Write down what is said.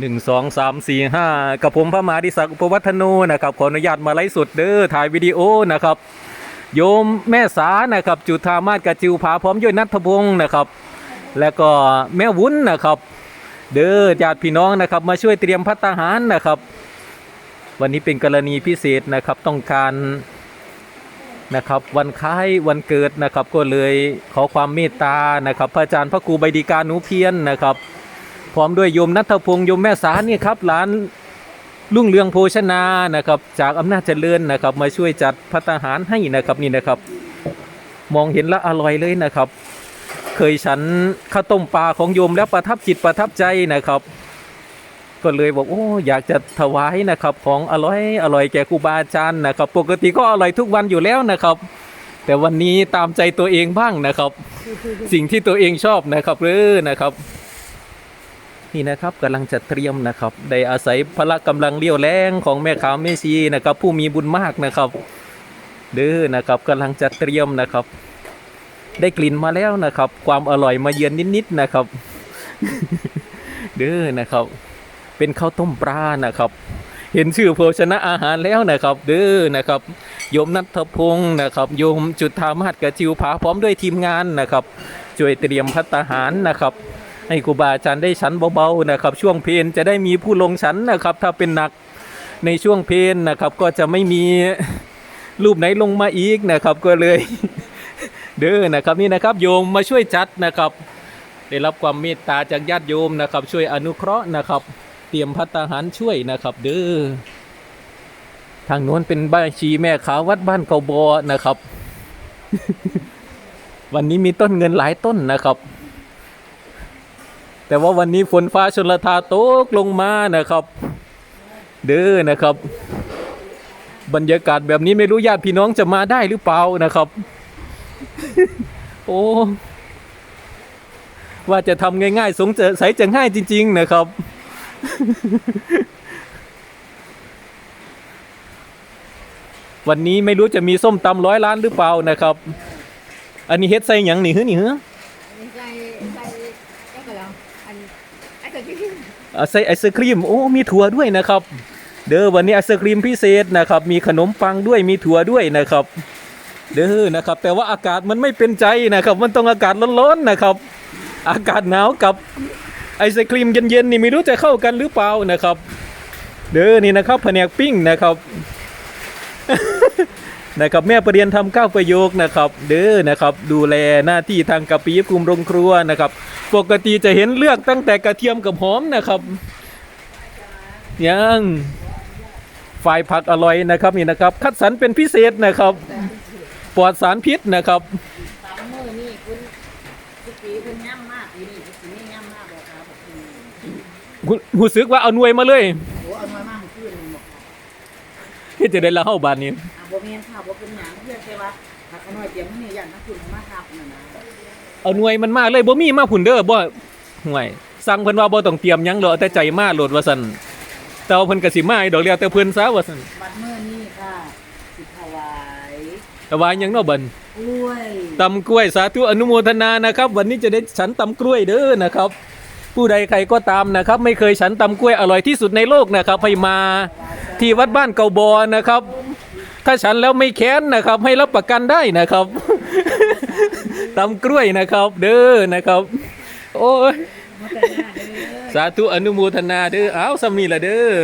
หนึ่งสองสามสี่ห้ากับผมพระมหาดิศักดิ์อุปวัฒโนนะครับขออนุญาตมาไลฟ์สดเด้อถ่ายวิดีโอนะครับ โยมแม่สานะครับ จุธามาศกจิวผาพร้อมด้วยนัทพงศ์นะครับ แล้วก็แม่วุ้นนะครับ เด้อญาติพี่น้องนะครับ มาช่วยเตรียมพัตาหารนะครับ วันนี้เป็นกรณีพิเศษนะครับต้องการนะครับวันคล้ายวันเกิดนะครับก็เลยขอความเมตตานะครับ พระอาจารย์พระครูใบดีกาหนูเพียนนะครับ พร้อมด้วยโยมนัทพงศ์โยมแม่สาเนี่ยครับหลานลุ่งเรืองโภชนานะครับ จากอำนาจเจริญนะครับ มาช่วยจัดพัตตาหารให้นะครับนี่นะครับ มองเห็นล้วอร่อยเลยนะครับ เคยฉันข้าวต้มปลาของโยมแล้วประทับจิตประทับใจนะครับ ก็เลยบอกโอ้อยากจะถวายนะครับ ของอร่อยอร่อยแก่ครูบาอาจารย์นะครับ ปกติก็อร่อยทุกวันอยู่แล้วนะครับ แต่วันนี้ตามใจตัวเองบ้างนะครับ สิ่งที่ตัวเองชอบนะครับเออนะครับ นี่นะครับกำลังจะเตรียมนะครับได้อาศัยพละกำลังเลี้ยวแรงของแม่ขาวแม่ชีนะครับ ผู้มีบุญมากนะครับเด้อนะครับกำลังจะเตรียมนะครับ ได้กลิ่นมาแล้วนะครับ ความอร่อยมาเยือนนิดๆนะครับ เด้อนะครับ เป็นข้าวต้มปลานะครับ เห็นชื่อโภชนะอาหารแล้วนะครับ เด้อนะครับโยมนัทพงศ์นะครับโยมจุธามาศกะจิวผาพร้อมด้วยทีมงานนะครับช่วยเตรียมพัตตาหารนะครับ ให้ครูบาอาจารย์ได้ฉันเบาๆนะครับ ช่วงเพลนจะได้มีผู้ลงฉันนะครับ ถ้าเป็นหนักในช่วงเพลนนะครับ ก็จะไม่มีรูปไหนลงมาอีกนะครับ ก็เลย เด้อนะครับนี่นะครับ โยมมาช่วยจัดนะครับ ได้รับความเมตตาจากญาติโยมนะครับ ช่วยอนุเคราะห์นะครับ เตรียมพัตตาหารช่วยนะครับ เด้อทางโน้นเป็นบ้านชีแม่ขาววัดบ้านเกาบอนะครับ วันนี้มีต้นเงินหลายต้นนะครับ แต่ว่าวันนี้ฝนฟ้าชนละทาตกลงมานะครับ เด้อนะครับ บรรยากาศแบบนี้ไม่รู้ญาติพี่น้องจะมาได้หรือเปล่านะครับ โอ้ว่าจะทำง่ายๆ สงสัยจะง่ายจริง ๆ นะครับ วันนี้ไม่รู้จะมีส้มตำร้อยล้านหรือเปล่านะครับ อันนี้เฮ็ดใส่หยังนี่เหือนี่เหือ ใส่ใส่แค่กระลังอันไอ้ตะกี้ อ่า ใส่ไอศครีมโอ้มีถั่วด้วยนะครับ เด้อวันนี้ไอศครีมพิเศษนะครับ มีขนมปังด้วยมีถั่วด้วยนะครับ เด้อนะครับ แต่ว่าอากาศมันไม่เป็นใจนะครับ มันต้องอากาศร้อนๆนะครับ อากาศหนาวกับไอศครีมเย็นๆนี่ไม่รู้จะเข้ากันหรือเปล่านะครับ เด้อนี่นะครับแผนกปิ้งนะครับ นะครับแม่ประเรียนทำก้าวประโยคนะครับ เด้อนะครับดูแลหน้าที่ทางกะปีภูมิโรงครัวนะครับ ปกติจะเห็นเลือกตั้งแต่กระเทียมกับหอมนะครับยังฝ่ายผักอร่อยนะครับนี่นะครับ คัดสรรเป็นพิเศษนะครับปลอดสารพิษนะครับสามมือนี่คุณทุกปีคุณย่ำมากปีนี้คุณนี่ย่ำมากบอกครับผมหูหูซึกว่าเอาหน่วยมาเลยโอ้เอาน้อยมากขึ้นบอก ที่จะได้ละเฮาบานนี้อะบ่แม่นค่ะบ่เป็นหยังเพื่อนแต่ว่าถ้าเขาน้อยเตรียมนี่ยันนะคุณมาครับนั่นนะเอาหน่วยมันมาเลยบ่มีมาผุนเด้อบ่ห่วยสั่งเพิ่นว่าบ่ต้องเตรียมหยังหรอกแต่ใจมาโหลดว่าซั่นแต่ว่าเพิ่นก็สิมาให้ดอกเดียวแต่เพิ่นซะว่าซั่นบัดมื้อนี้ค่ะสิถวายแต่ว่าหยังเนาะบันกล้วยตำกล้วยสาธุอนุโมทนานะครับ วันนี้จะได้ฉันตำกล้วยเด้อนะครับ ผู้ใดใครก็ตามนะครับ ไม่เคยฉันตำกล้วยอร่อยที่สุดในโลกนะครับให้มา ที่วัดบ้านเกาบอนะครับ ถ้าฉันแล้วไม่แค้นนะครับ ให้รับประกันได้นะครับตำกล้วยนะครับ เด้อนะครับ โอ้ยสาธุอนุโมทนาเด้ออ้าวสำนีละเด้อ